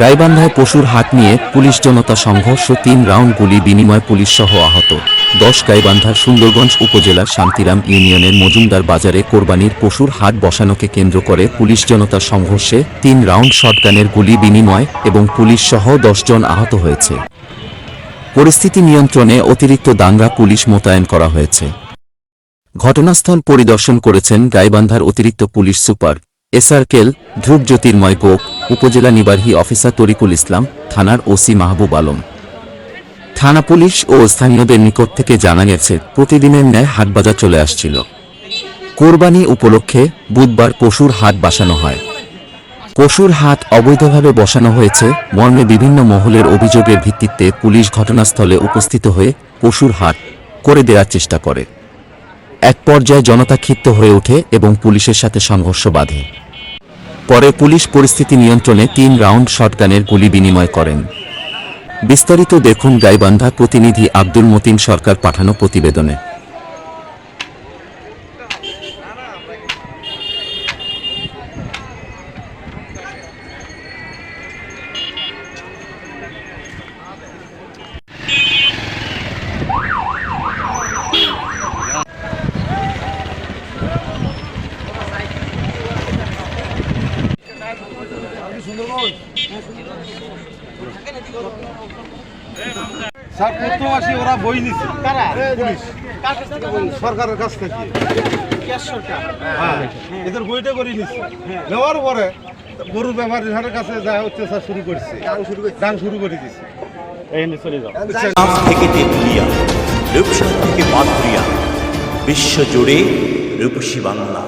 গাইবান্ধায় পশুর হাট নিয়ে পুলিশ জনতা সংঘর্ষ, তিন রাউন্ড গুলি বিনিময় পুলিশ সহ আহত। দশ গাইবান্ধার সুন্দরগঞ্জ উপজেলার শান্তিরাম ইউনিয়নের মজুমদার বাজারে কোরবানির পশুর হাট বসানোকে কেন্দ্র করে পুলিশ জনতার সংঘর্ষে তিন রাউন্ড শটগানের গুলি বিনিময় এবং পুলিশ সহ জন আহত হয়েছে। পরিস্থিতি নিয়ন্ত্রণে অতিরিক্ত দাঙ্গা পুলিশ মোতায়েন করা হয়েছে। ঘটনাস্থল পরিদর্শন করেছেন গাইবান্ধার অতিরিক্ত পুলিশ সুপার এসআরকেল ধ্রুব জ্যোতির্ময় গোপ। উপজেলা নিবার্হী অফিসার তরিকুল ইসলাম, থানার ওসি মাহবুব আলম। থানা পুলিশ ও স্থানীয়দের নিকট থেকে জানা গেছে, প্রতিদিনের ন্যায় হাটবাজার চলে আসছিল। কোরবানি উপলক্ষে বুধবার পশুর হাট বসানো হয়। পশুর হাট অবৈধভাবে বসানো হয়েছে, মর্মে বিভিন্ন মহলের অভিযোগের ভিত্তিতে পুলিশ ঘটনাস্থলে উপস্থিত হয়ে পশুর হাট করে দেওয়ার চেষ্টা করে। এক পর্যায়ে জনতা ক্ষিপ্ত হয়ে ওঠে এবং পুলিশের সাথে সংঘর্ষ বাধে। পরে পুলিশ পরিস্থিতি নিয়ন্ত্রণে তিন রাউন্ড শটগানের গুলি বিনিময় করেন। বিস্তারিত দেখুন গাইবান্ধা প্রতিনিধি আব্দুল মতিন সরকার পাঠানো প্রতিবেদনে। স্যার ওরা বই নিছে। পুলিশ। সরকারের কাছ থেকে। হ্যাঁ এদের বইটা করে নিচ্ছে নেওয়ার পরে গরু ব্যাপারীর হাটের কাছে যা অত্যাচার শুরু করছে। শুরু করে দিচ্ছে নাম থেকে তেঁতুলিয়া রূপসা থেকে পাথুরিয়া বিশ্বজুড়ে রূপসী বাংলা।